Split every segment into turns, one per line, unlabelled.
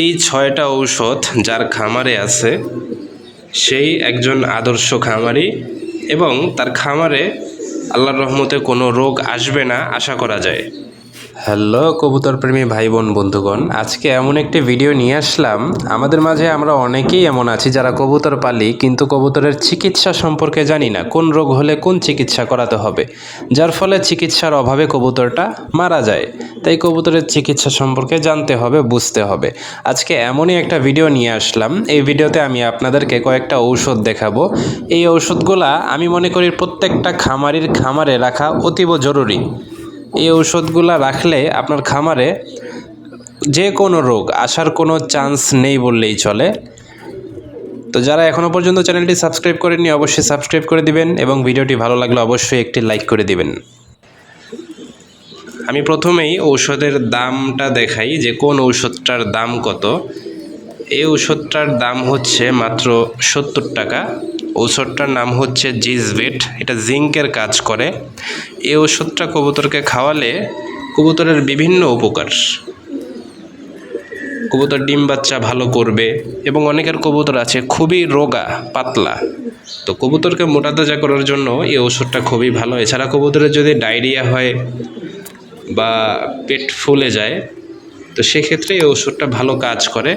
এই ছয়টা ঔষধ যার খামারে আছে, সেই একজন আদর্শ খামারি এবং তার খামারে আল্লাহর রহমতে কোনো রোগ আসবে না, আশা করা যায়। হ্যালো কবুতর প্রেমী ভাই বোন বন্ধুগণ। আজকে এমন একটি ভিডিও নিয়ে আসলাম। আমাদের মাঝে আমরা অনেকেই এমন আছি যারা কবুতর পালি, কিন্তু কবুতরের চিকিৎসা সম্পর্কে জানি না, কোন রোগ হলে কোন চিকিৎসা করাতে হবে। যার ফলে চিকিৎসার অভাবে কবুতরটা মারা যায়। তাই কবুতরের চিকিৎসা সম্পর্কে জানতে হবে, বুঝতে হবে। আজকে এমনই একটা ভিডিও নিয়ে আসলাম। এই ভিডিওতে আমি আপনাদেরকে কয়েকটা ঔষধ দেখাবো। এই ঔষধগুলা আমি মনে করি প্রত্যেকটা খামারির খামারে রাখা অতীব জরুরি। এই ঔষধগুলা রাখলে আপনার খামারে যে কোনো রোগ আসার কোনো চান্স নেই বললেই চলে। তো যারা এখনও পর্যন্ত চ্যানেলটি সাবস্ক্রাইব করেননি, অবশ্যই সাবস্ক্রাইব করে দিবেন এবং ভিডিওটি ভালো লাগলে অবশ্যই একটি লাইক করে দিবেন। আমি প্রথমেই ঔষধের দামটা দেখাই যে কোন ঔষধটার দাম কত। এই ঔষধটার দাম হচ্ছে মাত্র সত্তর টাকা। ঔষধটার নাম হচ্ছে জিজভেট, এটা জিঙ্কের কাজ করে। এই ওষুধটা কবুতরকে খাওয়ালে কবুতরের বিভিন্ন উপকার। কবুতর ডিম বাচ্চা ভালো করবে এবং অনেকের কবুতর আছে খুবই রোগা, পাতলা। তো কবুতরকে মোটা তাজা করার জন্য এই ওষুধটা খুবই ভালো। এছাড়া কবুতরের যদি ডায়রিয়া হয় বা পেট ফুলে যায়, তো সেক্ষেত্রে এই ওষুধটা ভালো কাজ করে।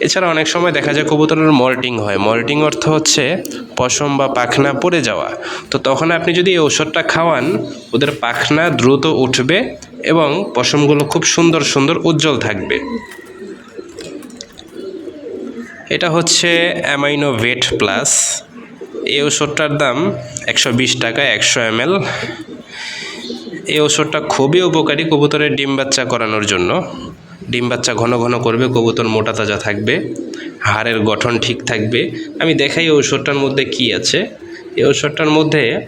এছাড়া অনেক সময় দেখা যায় কবুতরের মল্টিং হয়। মল্টিং অর্থ হচ্ছে পশম বা পাখনা পড়ে যাওয়া। তো তখন আপনি যদি এই ওষুধটা খাওয়ান, ওদের পাখনা দ্রুত উঠবে এবং পশমগুলো খুব সুন্দর সুন্দর উজ্জ্বল থাকবে। এটা হচ্ছে অ্যামাইনো ভেট প্লাস। এই ওষুধটার দাম একশো বিশ টাকা, একশো এমএল। এই ওষুধটা খুবই উপকারী কবুতরের ডিম বাচ্চা করানোর জন্য। ডিম বাচ্চা ঘন ঘন করবে, কবুতর মোটা তাজা থাকবে, হাড়ের গঠন ঠিক থাকবে। আমি দেখাই ঔষধটার মধ্যে কি আছে। এই ঔষধটার মধ্যে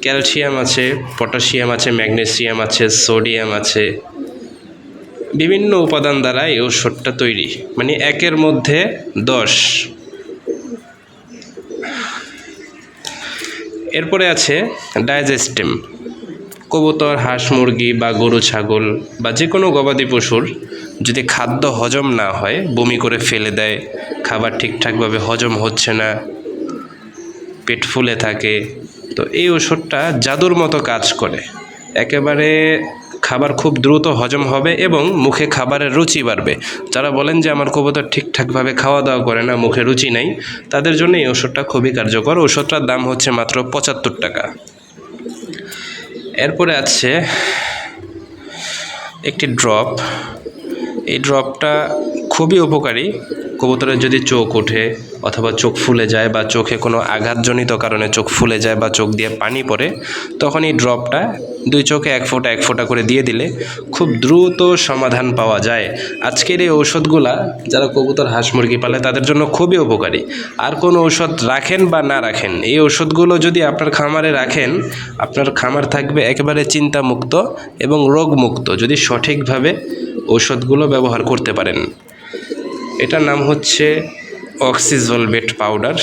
ক্যালসিয়াম আছে, পটাশিয়াম আছে, ম্যাগনেসিয়াম আছে, সোডিয়াম আছে। বিভিন্ন উপাদান দ্বারা এই ওষুধটা তৈরি। মানে একের মধ্যে দশ। এরপরে আছে ডাইজেস্টিম। কবুতর, হাঁস, মুরগি বা গরু, ছাগল বা যে কোনো গবাদি পশুর যদি খাদ্য হজম না হয়, বমি করে ফেলে দেয়, খাবার ঠিকঠাকভাবে হজম হচ্ছে না, পেট ফুলে থাকে, তো এই ওষুধটা জাদুর মতো কাজ করে। একেবারে খাবার খুব দ্রুত হজম হবে এবং মুখে খাবারের রুচি বাড়বে। যারা বলেন যে আমার কবুতর ঠিকঠাকভাবে খাওয়া দাওয়া করে না, মুখে রুচি নেই, তাদের জন্য এই ওষুধটা খুবই কার্যকর। ওষুধটার দাম হচ্ছে মাত্র পঁচাত্তর টাকা। এরপরে আছে একটি ড্রপ। এই ড্রপটা খুবই উপকারী। কবুতরের যদি চোখ ওঠে অথবা চোখ ফুলে যায় বা চোখে কোনো আঘাতজনিত কারণে চোখ ফুলে যায় বা চোখ দিয়ে পানি পড়ে, তখন এই ড্রপটা দুই চোখে এক ফোঁটা এক ফোঁটা করে দিয়ে দিলে খুব দ্রুত সমাধান পাওয়া যায়। আজকের এই ঔষধগুলা যারা কবুতর, হাঁস মুরগি পালে তাদের জন্য খুবই উপকারী। আর কোন ঔষধ রাখেন বা না রাখেন, এই ঔষধগুলো যদি আপনার খামারে রাখেন, আপনার খামার থাকবে একেবারে চিন্তামুক্ত এবং রোগমুক্ত। যদি সঠিকভাবে ঔষধগুলো ব্যবহার করতে পারেন। এটার নাম হচ্ছে অক্সিজলবেট পাউডার।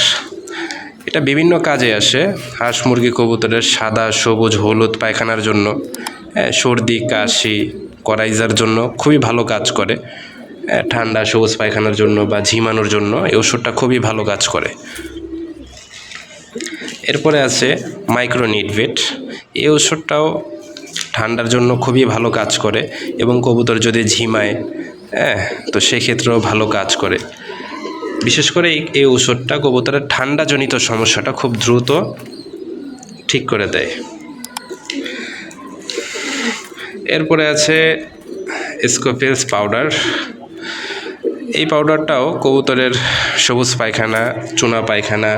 এটা বিভিন্ন কাজে আসে হাঁস মুরগি কবুতরের সাদা সবুজ হলুদ পায়খানার জন্য। হ্যাঁ, সর্দি কাশি করাইজার জন্য খুবই ভালো কাজ করে। হ্যাঁ, ঠান্ডা সবুজ পায়খানার জন্য বা ঝিমানোর জন্য এই ওষুধটা খুবই ভালো কাজ করে। এরপরে আছে মাইক্রোনিটভেট। এই ওষুধটাও ঠান্ডার জন্য খুবই ভালো কাজ করে এবং কবুতর যদি ঝিমায় হ্যাঁ তো সেক্ষেত্রেও ভালো কাজ করে। বিশেষ করে এই ওষুধটা কবুতরের ঠান্ডাজনিত সমস্যাটা খুব দ্রুত ঠিক করে দেয়। এরপরে আছে স্কোপেলস পাউডার এই পাউডারটাও কবুতরের সবুজ পায়খানা, চুনা পায়খানা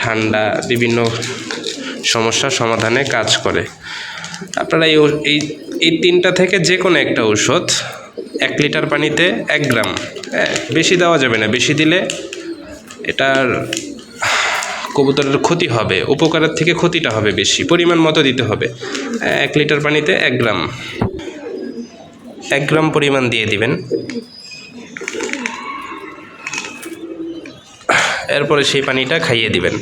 ঠান্ডা, বিভিন্ন সমস্যার সমাধানে কাজ করে। আপনারা এই এই এই তিনটা থেকে যে কোনো একটা ঔষধ, এক লিটার পানিতে এক গ্রাম বেশি দেওয়া যাবে না। বেশি দিলে এটার কবুতরের ক্ষতি হবে, উপকারের থেকে ক্ষতিটা হবে বেশি, পরিমাণ মতো দিতে হবে। এক লিটার পানিতে এক গ্রাম এক গ্রাম পরিমাণ দিয়ে দিবেন। এরপরে সেই পানিটা খাইয়ে দিবেন।